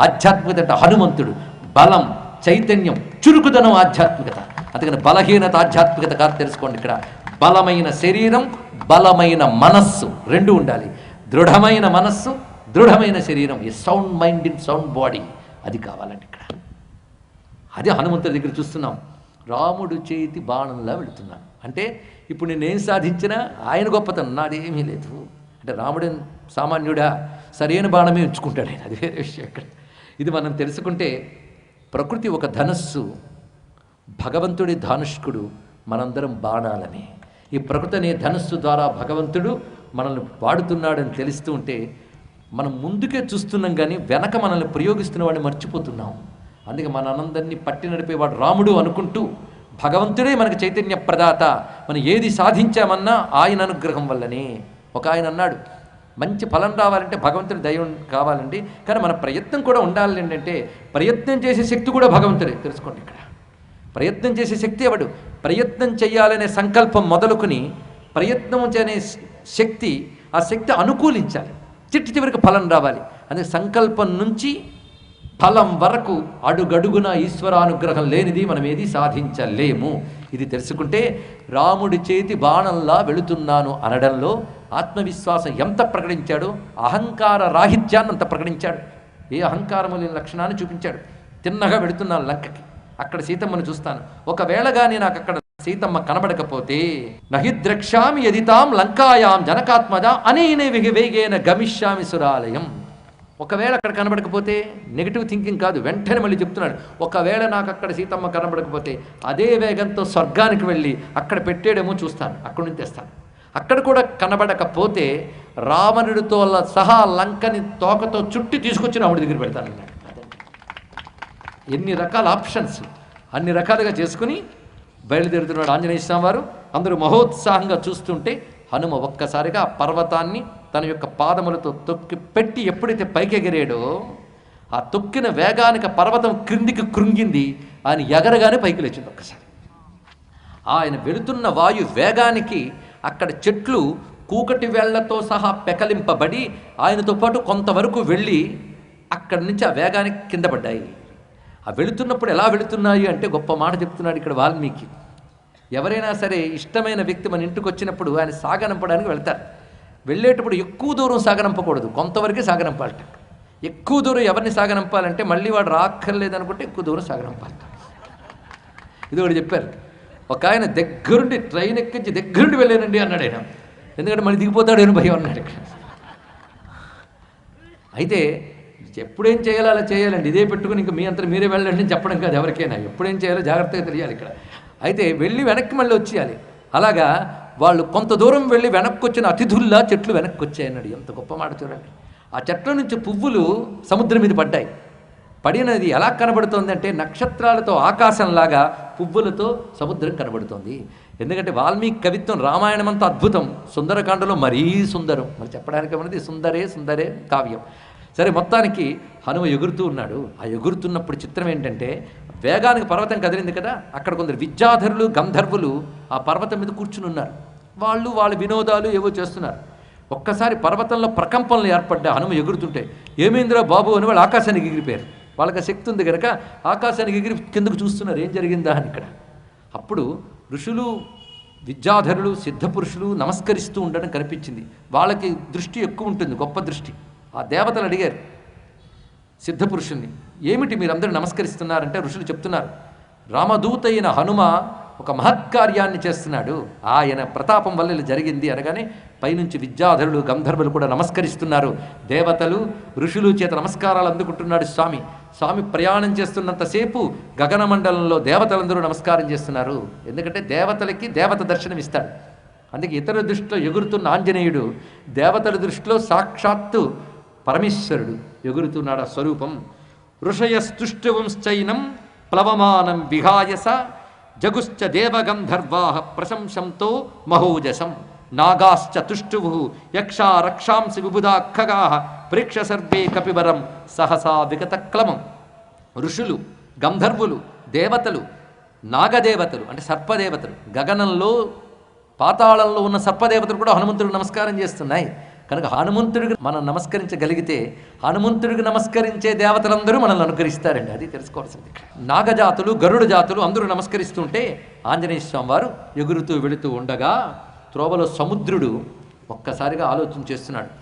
ఆధ్యాత్మికత అంటే హనుమంతుడు. బలం చైతన్యం చురుకుదనం ఆధ్యాత్మికత. అందుకని బలహీనత ఆధ్యాత్మికత కాదు తెలుసుకోండి ఇక్కడ. బలమైన శరీరం బలమైన మనస్సు రెండు ఉండాలి. దృఢమైన మనస్సు దృఢమైన శరీరం. ఈ sound mind in sound body అది కావాలండి ఇక్కడ. అదే హనుమంతుడి దగ్గర చూస్తున్నాం. రాముడు చేతి బాణంలా వెళుతున్నాను అంటే ఇప్పుడు నేనేం సాధించినా ఆయన గొప్పతనం నాదేమీ లేదు. అంటే రాముడు సామాన్యుడా? సరైన బాణమే ఉంచుకుంటాడు ఆయన. అది వేరే విషయం ఇక్కడ. ఇది మనం తెలుసుకుంటే ప్రకృతి ఒక ధనస్సు భగవంతుడి ధానుష్కుడు మనందరం బాణాలని. ఈ ప్రకృతి అనే ధనుస్సు ద్వారా భగవంతుడు మనల్ని వాడుతున్నాడని తెలుస్తూ ఉంటే మనం ముందుకే చూస్తున్నాం కానీ వెనక మనల్ని ప్రయోగిస్తున్న వాడిని మర్చిపోతున్నాం. అందుకే మన ఆనందాన్ని పట్టి నడిపేవాడు రాముడు అనుకుంటూ భగవంతుడే మనకు చైతన్య ప్రదాత మనం ఏది సాధించామన్నా ఆయన అనుగ్రహం వల్లనే. ఒక ఆయన అన్నాడు మంచి ఫలం రావాలంటే భగవంతుడి దైవం కావాలండి. కానీ మన ప్రయత్నం కూడా ఉండాలి ఏంటంటే ప్రయత్నం చేసే శక్తి కూడా భగవంతుడే. తెలుసుకోండి ఇక్కడ. ప్రయత్నం చేసే శక్తి ఎవడు? ప్రయత్నం చేయాలనే సంకల్పం మొదలుకొని ప్రయత్నం చేనే శక్తి ఆ శక్తి అనుకూలించాలి. చిట్టి చివరికి ఫలం రావాలి. అనే సంకల్పం నుంచి ఫలం వరకు అడుగడుగున ఈశ్వరానుగ్రహం లేనిది మనం ఏది సాధించలేము. ఇది తెలుసుకుంటే రాముడి చేతి బాణంలా వెళుతున్నాను అనడంలో ఆత్మవిశ్వాసం ఎంత ప్రకటించాడో? అహంకార రాహిత్యాన్ని అంత ప్రకటించాడు. ఏ అహంకారము లేని లక్షణాన్ని చూపించాడు. తిన్నగా వెళుతున్నాను లంకకి. అక్కడ సీతమ్మను చూస్తాను. ఒకవేళ కానీ నాకు అక్కడ సీతమ్మ కనబడకపోతే నహిద్రక్ష్యామి ఎదితాం లంకాయాం జనకాత్మజ అనేనే వేగ వేగేన గమిష్యామి సురాలయం. ఒకవేళ అక్కడ కనబడకపోతే నెగిటివ్ థింకింగ్ కాదు వెంటనే మళ్ళీ చెప్తున్నాడు ఒకవేళ నాకు అక్కడ సీతమ్మ కనబడకపోతే అదే వేగంతో స్వర్గానికి వెళ్ళి అక్కడ పెట్టేడేమో చూస్తాను అక్కడి నుంచి తెస్తాను. అక్కడ కూడా కనబడకపోతే రావణుడితో సహా లంకని తోకతో చుట్టి తీసుకొచ్చి రాముడి దగ్గర పెడతాను ఎన్ని రకాల ఆప్షన్స్ అన్ని రకాలుగా చేసుకుని బయలుదేరుతున్నాడు ఆంజనేయ స్వామి వారు. అందరూ మహోత్సాహంగా చూస్తుంటే హనుమ ఒక్కసారిగా ఆ పర్వతాన్ని తన యొక్క పాదములతో తొక్కి పెట్టి ఎప్పుడైతే పైకి ఎగిరాడో ఆ తొక్కిన వేగానికి పర్వతం క్రిందికి కృంగింది ఆయన ఎగరగానే పైకి లేచింది ఒక్కసారి. ఆయన వెళుతున్న వాయు వేగానికి అక్కడ చెట్లు కూకటి వేళ్ళతో సహా పెకలింపబడి ఆయనతో పాటు కొంతవరకు వెళ్ళి అక్కడి నుంచి ఆ వేగానికి కింద పడ్డాయి. ఆ వెళుతున్నప్పుడు ఎలా వెళుతున్నాయి అంటే గొప్ప మాట చెప్తున్నాడు ఇక్కడ వాల్మీకి. ఎవరైనా సరే ఇష్టమైన వ్యక్తి మన ఇంటికి వచ్చినప్పుడు ఆయన సాగనంపడానికి వెళ్తారు. వెళ్ళేటప్పుడు ఎక్కువ దూరం సాగనంపకూడదు. కొంతవరకే సాగనంపాలట ఎక్కువ దూరం ఎవరిని సాగనంపాలంటే మళ్ళీ వాడు రాక్కర్లేదనుకుంటే ఎక్కువ దూరం సాగనంపాలట ఇది ఒకటి చెప్పారు. ఒక ఆయన దగ్గరుండి ట్రైన్ ఎక్కించి దగ్గరుండి వెళ్ళానండి అన్నాడు ఆయన. ఎందుకంటే మళ్ళీ దిగిపోతాడేను భయం అన్నాడు ఇక్కడ. అయితే ఎప్పుడేం చేయాలో అలా చేయాలండి. ఇదే పెట్టుకుని ఇంకా మీ అంతా మీరే వెళ్ళండి చెప్పడం కాదు ఎవరికైనా. ఎప్పుడేం చేయాలో జాగ్రత్తగా తెలియాలి ఇక్కడ. అయితే వెళ్ళి వెనక్కి మళ్ళీ వచ్చేయాలి. అలాగా వాళ్ళు కొంత దూరం వెళ్ళి వెనక్కి వచ్చిన అతిథుల్లా చెట్లు వెనక్కి వచ్చాయన్నాడు ఎంత గొప్ప మాట చూడండి. ఆ చెట్ల నుంచి పువ్వులు సముద్రం మీద పడ్డాయి. పడినది ఎలా కనబడుతోందంటే నక్షత్రాలతో ఆకాశంలాగా పువ్వులతో సముద్రం కనబడుతోంది. ఎందుకంటే వాల్మీకి కవిత్వం రామాయణం అంతా అద్భుతం. సుందరకాండలో మరీ సుందరం. మరి చెప్పడానికి ఉన్నది సుందరే సుందరే కావ్యం. సరే మొత్తానికి హనుమ ఎగురుతూ ఉన్నాడు. ఆ ఎగురుతున్నప్పుడు చిత్రం ఏంటంటే వేగానికి పర్వతం కదిలింది కదా అక్కడ కొందరు విద్యాధరులు గంధర్వులు ఆ పర్వతం మీద కూర్చుని ఉన్నారు. వాళ్ళు వాళ్ళ వినోదాలు ఏవో చేస్తున్నారు. ఒక్కసారి పర్వతంలో ప్రకంపనలు ఏర్పడ్డా హనుమ ఎగురుతుంటే ఏమేంద్రా బాబు? అని వాళ్ళు ఆకాశానికి ఎగిరిపోయారు. వాళ్ళకి శక్తి ఉంది కనుక ఆకాశానికి ఎగిరి కిందకు చూస్తున్నారు ఏం జరిగిందా? అని ఇక్కడ. అప్పుడు ఋషులు విద్యాధరులు సిద్ధపురుషులు నమస్కరిస్తూ ఉండడం కనిపించింది. వాళ్ళకి దృష్టి ఎక్కువ ఉంటుంది గొప్ప దృష్టి. ఆ దేవతలు అడిగారు సిద్ధపురుషుల్ని ఏమిటి మీరందరూ నమస్కరిస్తున్నారంటే ఋషులు చెప్తున్నారు. రామదూత అయిన హనుమ ఒక మహత్కార్యాన్ని చేస్తున్నాడు. ఆయన ప్రతాపం వల్ల ఇలా జరిగింది అనగానే పైనుంచి విద్యాధరులు గంధర్వులు కూడా నమస్కరిస్తున్నారు. దేవతలు ఋషులు చేత నమస్కారాలు అందుకుంటున్నాడు స్వామి. స్వామి ప్రయాణం చేస్తున్నంతసేపు గగనమండలంలో దేవతలందరూ నమస్కారం చేస్తున్నారు. ఎందుకంటే దేవతలకి దేవత దర్శనం ఇస్తాడు. అందుకే ఇతర దృష్టిలో ఎగురుతున్న ఆంజనేయుడు దేవతల దృష్టిలో సాక్షాత్తు పరమేశ్వరుడు ఎగురుతున్నాడు ఆ స్వరూపం. ఋషయస్తుష్టువంశ్చైనం ప్లవమానం విహాయస జగుశ్చ దేవగంధర్వా ప్రశంసంతో మహోజసం. నాగాశ్చతుష్టువు యక్షా రక్షాంసి విబుధా ఖగా ప్రేక్ష సర్వే కపివరం సహసా విగతక్లమం. ఋషులు గంధర్వులు దేవతలు నాగదేవతలు అంటే సర్పదేవతలు గగనంలో పాతాళంలో ఉన్న సర్పదేవతలు కూడా హనుమంతుడు నమస్కారం చేస్తున్నాయి. కనుక హనుమంతుడికి మనం నమస్కరించగలిగితే హనుమంతుడికి నమస్కరించే దేవతలందరూ మనల్ని అనుకరిస్తారండి. అది తెలుసుకోవాల్సింది. నాగజాతులు గరుడ జాతులు అందరూ నమస్కరిస్తుంటే ఆంజనేయ స్వామి వారు ఎగురుతూ వెళుతూ ఉండగా త్రోవలో సముద్రుడు ఒక్కసారిగా ఆలోచన చేస్తున్నాడు.